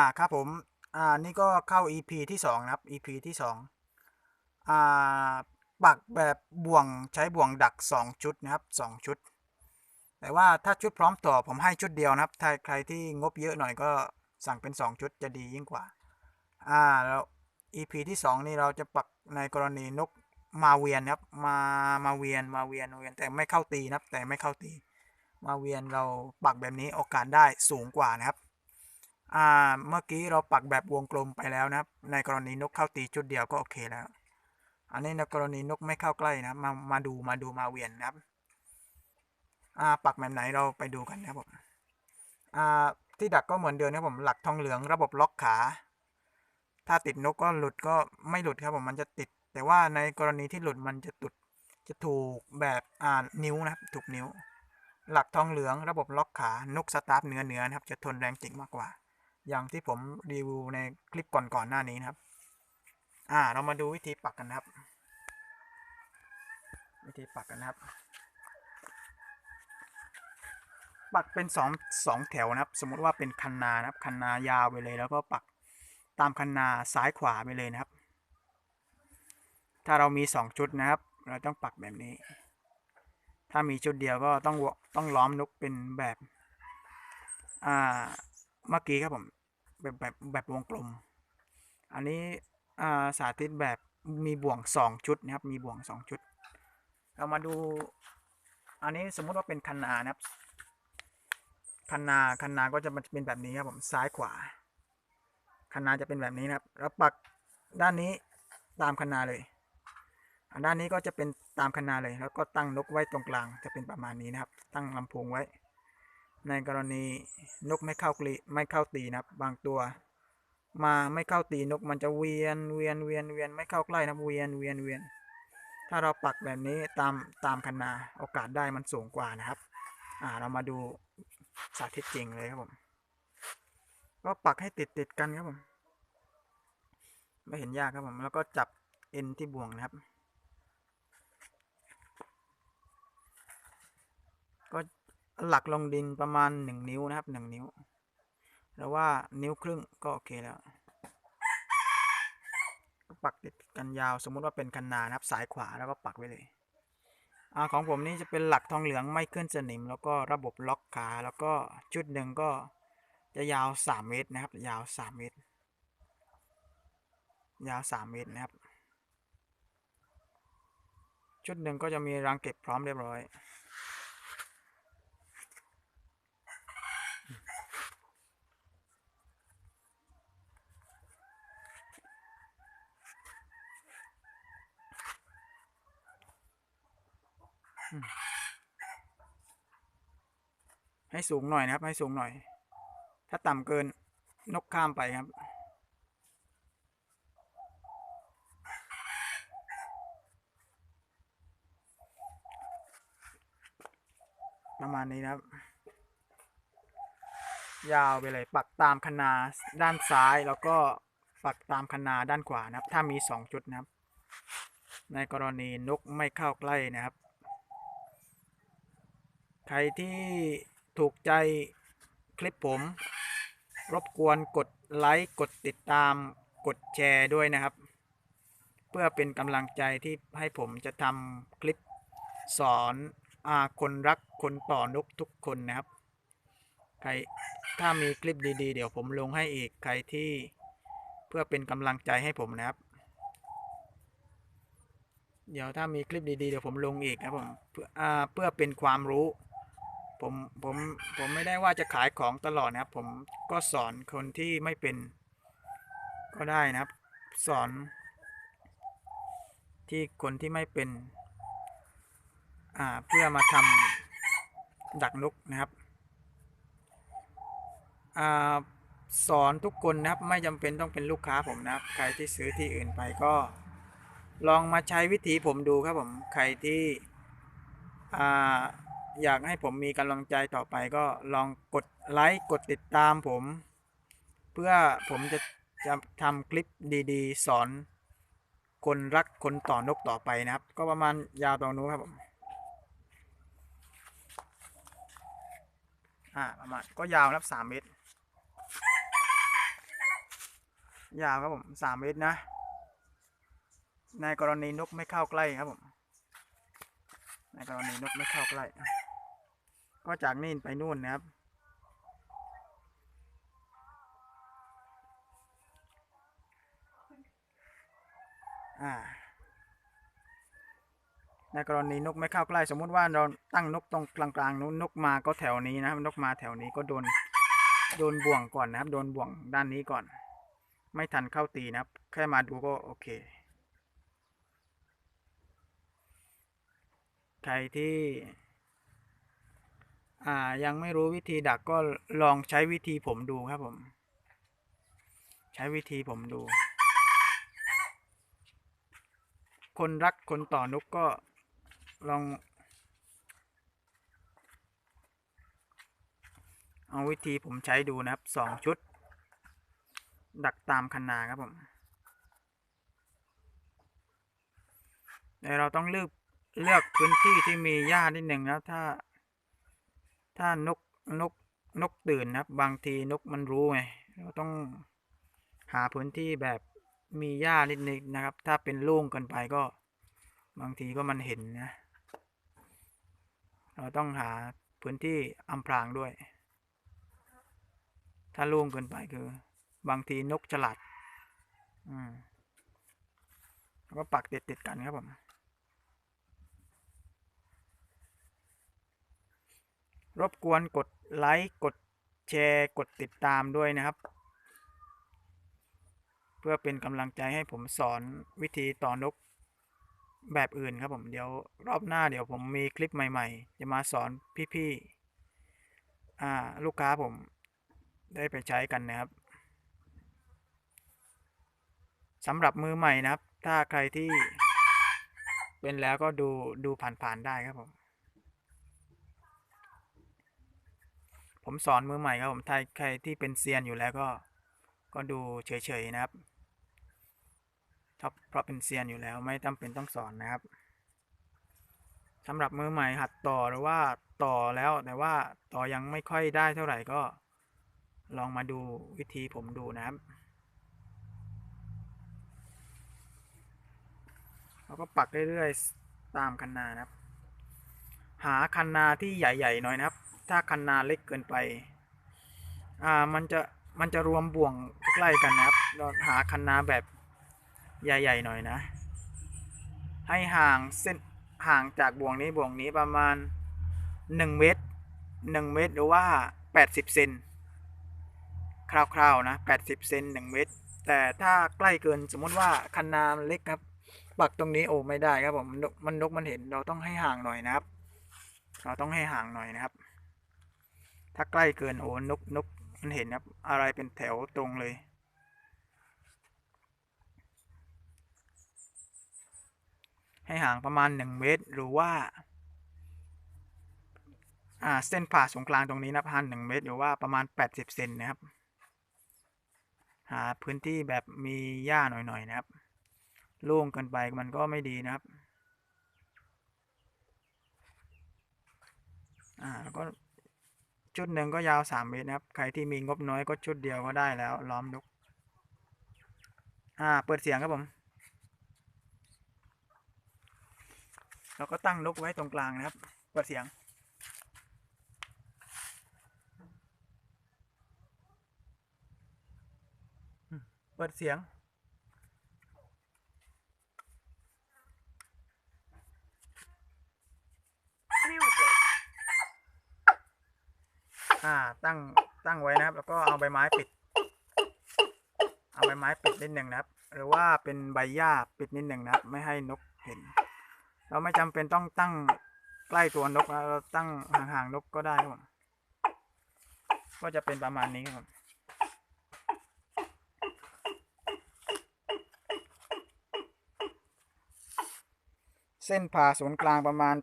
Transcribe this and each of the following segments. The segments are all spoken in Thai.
อ่าครับผม อ่า นี่ก็เข้า EP ที่สองนะครับ EP ที่สองอ่า ปักแบบบ่วงใช้บ่วงดักสองชุดนะครับสองชุด แต่ว่าถ้าชุดพร้อมต่อผมให้ชุดเดียวนะครับ ถ้าใครที่งบเยอะหน่อยก็สั่งเป็นสองชุดจะดียิ่งกว่า อ่า แล้ว EP ที่สองนี่เราจะปักในกรณีนกมาเวียนนะครับ มา มาเวียน มาเวียน เวียน แต่ไม่เข้าตีนะครับ แต่ไม่เข้าตี มาเวียนเราปักแบบนี้โอกาสได้สูงกว่านะครับ อ่าเมื่อกี้เราปักแบบวงกลมไปแล้วนะครับ ในกรณีนกเข้าตีชุดเดียวก็โอเคแล้ว อันนี้ในกรณีนกไม่เข้าใกล้นะมามาดูมาดูมาเวียนนะครับอ่าปักแบบไหนเราไปดูกันนะครับผมอ่าที่ดักก็เหมือนเดิมนะผมหลักทองเหลืองระบบล็อกขา ถ้าติดนกก็หลุดก็ไม่หลุดครับผมมันจะติด แต่ว่าในกรณีที่หลุดมันจะตุดจะถูกแบบอ่านิ้วนะครับถูกนิ้ว หลักทองเหลืองระบบล็อกขานกสตาร์ฟเนื้อเนื้อนะครับ จะทนแรงจิกมากกว่า อย่างที่ผมรีวิวในคลิปก่อนๆหน้านี้นะครับ อ่า เรามาดูวิธีปักกันนะครับ วิธีปักกันนะครับ ปักเป็นสองสองแถวนะครับ สมมติว่าเป็นคันนานะครับ คันนายาวไปเลย แล้วก็ปักตามคันนาซ้ายขวาไปเลยนะครับ ถ้าเรามีสองชุดนะครับ เราต้องปักแบบนี้ ถ้ามีชุดเดียวก็ต้องวต้องล้อมนกเป็นแบบ อ่าเมื่อกี้ครับผม แบบแบบแบบวงกลม อันนี้สาธิตแบบมีบ่วงสองชุดนะครับ มีบ่วงสองชุด เรามาดู อันนี้สมมุติว่าเป็นคันนานะครับ คันนาคันนาก็จะเป็นแบบนี้ครับผมซ้ายขวา คันนาจะเป็นแบบนี้นะครับ แล้วปักด้านนี้ตามคันนาเลยด้านนี้ก็จะเป็นตามคันนาเลย แล้วก็ตั้งนกไว้ตรงกลางจะเป็นประมาณนี้นะครับ ตั้งลำโพงไว้ ในกรณีนกไม่เข้ากลีไม่เข้าตีนะครับ บางตัว มาไม่เข้าตีนกมันจะเวียนเวียนเวียนเวียนไม่เข้าใกล้นะเวียนเวียนเวียนถ้าเราปักแบบนี้ตามตามคันนาโอกาสได้มันสูงกว่านะครับ อ่าเรามาดูสาธิตจริงเลยครับผมก็ปักให้ติดติดกันครับผมไม่เห็นยากครับผมแล้วก็จับเอ็นที่บ่วงนะครับ ก็ หลักลงดินประมาณหนึ่งนิ้วนะครับหนึ่งนิ้วแล้วว่านิ้วครึ่งก็โอเคแล้วปักติดกันยาวสมมุติว่าเป็นคันนานะครับสายขวาแล้วก็ปักไว้เลยอของผมนี่จะเป็นหลักทองเหลืองไม่ขึ้นสนิม แล้วก็ระบบล็อกขาแล้วก็ชุดหนึ่งก็จะยาว 3 เมตรนะครับ ยาว 3 เมตร ยาว 3 เมตรนะครับ ชุดหนึ่งก็จะมีรังเก็บพร้อมเรียบร้อย ให้สูงหน่อยนะครับ ให้สูงหน่อย ถ้าต่ำเกินนกข้ามไปครับ ประมาณนี้นะครับ ยาวไปเลยปักตามคนาด้านซ้ายแล้วก็ปักตามคนาด้านขวานะครับ ถ้ามีสองจุดนะครับ ในกรณีนกไม่เข้าใกล้นะครับ ใครที่ ถูกใจคลิปผม รบกวนกดไลค์กดติดตามกดแชร์ด้วยนะครับ เพื่อเป็นกำลังใจที่ให้ผมจะทำคลิปสอนอาคนรักคนต่อนกทุกคนนะครับ ใครถ้ามีคลิปดีๆ เดี๋ยวผมลงให้อีกใครที่เพื่อเป็นกำลังใจให้ผมนะครับ เดี๋ยวถ้ามีคลิปดีๆ เดี๋ยวผมลงอีกนะครับผมเพื่อเพื่อเป็นความรู้ ผมผมผมไม่ได้ว่าจะขายของตลอดนะครับ ผมก็สอนคนที่ไม่เป็น ก็ได้นะครับ สอน ที่คนที่ไม่เป็น อ่าเพื่อมาทำดักนกนะครับอ่าสอนทุกคนนะครับ ไม่จำเป็นต้องเป็นลูกค้าผมนะครับ ใครที่ซื้อที่อื่นไปก็ ลองมาใช้วิธีผมดูครับผมใครที่อ่า อยากให้ผมมีกำลังใจต่อไปก็ลองกดไลค์กดติดตามผม เพื่อผมจะจะทำคลิปดีๆ สอน คนรักคนต่อนกต่อไปนะครับ ก็ประมาณยาวตรงนู้นครับผมอ่าประมาณก็ยาวนะครับสามเมตร ยาวครับผมสามเมตรนะ ในกรณีนกไม่เข้าใกล้ครับผมในกรณีนกไม่เข้าใกล้ ก็จากนี่ไปนู่นนะครับ อ่าในกรณีนกไม่เข้าใกล้สมมุติว่าเราตั้งนกตรงกลางๆนู้นนกมาก็แถวนี้นะครับนกมาแถวนี้ก็โดนโดนบ่วงก่อนนะครับ โดนบ่วงด้านนี้ก่อน ไม่ทันเข้าตีนะครับ แค่มาดูก็โอเค ใครที่ อ่ายังไม่รู้วิธีดักก็ลองใช้วิธีผมดูครับผม ใช้วิธีผมดู คนรักคนต่อนกก็ลอง เอาวิธีผมใช้ดูนะครับสองชุด ดักตามคันนาครับผมแต่เราต้องเลือกเลือกพื้นที่ที่มีหญ้านิดหนึ่งนะถ้า ถ้านกนกนกตื่นนะครับบางทีนกมันรู้ไงเราต้องหาพื้นที่แบบมีหญ้านิดนึงนะครับ ถ้าเป็นโล่งเกินไปก็ บางทีก็มันเห็นนะ เราต้องหาพื้นที่อำพรางด้วย ถ้าโล่งเกินไปคือ บางทีนกฉลาด อืมแล้วก็ปักติดติดๆกันครับผม รบกวนกดไลค์กดแชร์กดติดตามด้วยนะครับ เพื่อเป็นกำลังใจให้ผมสอนวิธีต่อนกแบบอื่นครับผมเดี๋ยวรอบหน้าเดี๋ยวผมมีคลิปใหม่ ๆ จะมาสอนพี่ๆอาลูกค้าผมได้ไปใช้กันนะครับสำหรับมือใหม่นะครับ ถ้าใครที่เป็นแล้วก็ดูดูผ่านๆได้ครับผม ผมสอนมือใหม่ครับผมถ้าใครที่เป็นเซียนอยู่แล้วก็ ก็ดูเฉยๆนะครับเพราะเป็นเซียนอยู่แล้วไม่จำเป็นต้องสอนนะครับสำหรับมือใหม่หัดต่อหรือว่าต่อแล้วแต่ว่าต่อยังไม่ค่อยได้เท่าไหร่ก็ ลองมาดูวิธีผมดูนะครับเราก็ปักเรื่อยๆตามคันนานะครับ หาคันนาที่ใหญ่ๆหน่อยนะครับ ถ้าคันนาเล็กเกินไป อ่า มันจะมันจะรวมบ่วงใกล้กันนะครับเราหาคันนาแบบใหญ่ๆหน่อยนะ ให้ห่างเส้นห่างจากบ่วงนี้บ่วงนี้ประมาณ 1 เมตร 1 เมตรหรือว่า 80 เซนคร่าวๆนะ 80 เซน1 เมตร แต่ถ้าใกล้เกินสมมติว่าคันนาเล็กครับปักตรงนี้โอ้ไม่ได้ครับผมมันนกมันเห็นเราต้องให้ห่างหน่อยนะครับ เราต้องให้ห่างหน่อยนะครับ ถ้าใกล้เกินโอ้นกนกมันเห็นครับ อะไรเป็นแถวตรงเลย ให้ห่างประมาณ 1 เมตร หรือว่าอ่าเส้นผ่าศูนย์กลางตรงนี้นะพันหนึ่งเมตร หรือว่าประมาณ 80เซนนะครับ หาพื้นที่แบบมีหญ้าหน่อยๆนะครับ โล่งเกินไปมันก็ไม่ดีนะครับ อ่าแล้วก็ ชุดหนึ่งก็ยาวสามเมตรนะครับ ใครที่มีงบน้อยก็ชุดเดียวก็ได้แล้ว ล้อมนกอ่า เปิดเสียงครับผม เราก็ตั้งนกไว้ตรงกลางนะครับ เปิดเสียง เปิดเสียง อ่าตั้งตั้งไว้นะครับ แล้วก็เอาใบไม้ปิด เอาใบไม้ปิดนิดหนึ่งนะครับ หรือว่าเป็นใบหญ้าปิดนิดหนึ่งนะครับ ไม่ให้นกเห็น เราไม่จำเป็นต้องตั้งใกล้ตัวนกนะเราตั้งห่างๆนกก็ได้ครับผมก็จะเป็นประมาณนี้ครับเส้นผ่าศูนย์กลางประมาณ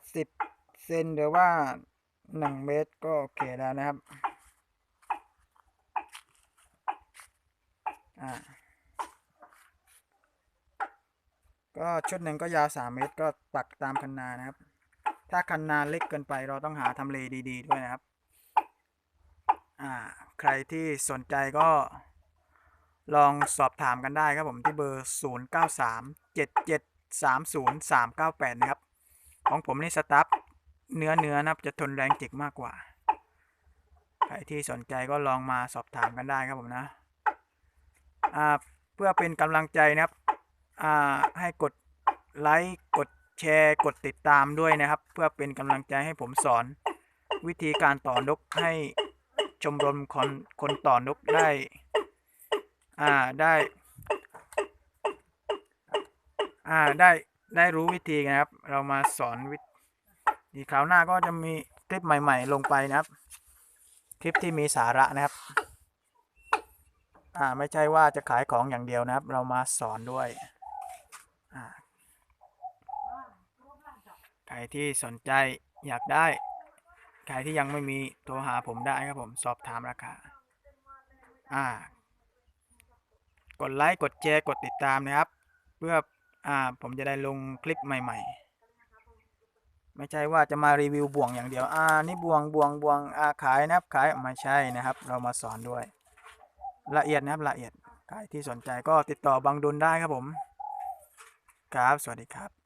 80 เซนหรือว่า 1เมตรก็โอเคแล้วนะครับ อ่า ก็ชุดหนึ่งก็ยาว3เมตรก็ปักตามคันนานะครับ ถ้าคันนาเล็กเกินไปเราต้องหาทำเลดี ๆ ด้วยนะครับ อ่า ใครที่สนใจก็ลองสอบถามกันได้ครับผมที่เบอร์ 0 9 3 7 7 3 0 3 9 8 นะครับ ของผมนี่สตัฟ เนื้อเนื้อนะครับจะทนแรงจิกมากกว่า ใครที่สนใจก็ลองมาสอบถามกันได้ครับผมนะอ่าเพื่อเป็นกำลังใจนะครับอ่าให้กดไลค์กดแชร์กดติดตามด้วยนะครับ เพื่อเป็นกำลังใจให้ผมสอน วิธีการต่อนกให้ชมรมคนคนต่อนกได้อ่าได้อ่าได้ได้รู้วิธีนะครับ เรามาสอนวิธี คราวหน้าก็จะมีคลิปใหม่ ๆ ลงไปนะครับ คลิปที่มีสาระนะครับ อ่าไม่ใช่ว่าจะขายของอย่างเดียวนะครับ เรามาสอนด้วยอ่าใครที่สนใจอยากได้ใครที่ยังไม่มีโทรหาผมได้ครับผมสอบถามราคาอ่ากดไลค์กดแชร์กดติดตามนะครับ เพื่ออ่าผมจะได้ลงคลิปใหม่ ๆ ไม่ใช่ว่าจะมารีวิวบ่วงอย่างเดียว อ่า นี่บ่วงบ่วงบ่วงอ่าขายนะครับขายไม่ใช่นะครับ เรามาสอนด้วย ละเอียดนะครับละเอียดใครที่สนใจก็ติดต่อบางดุลได้ครับผม ครับ สวัสดีครับ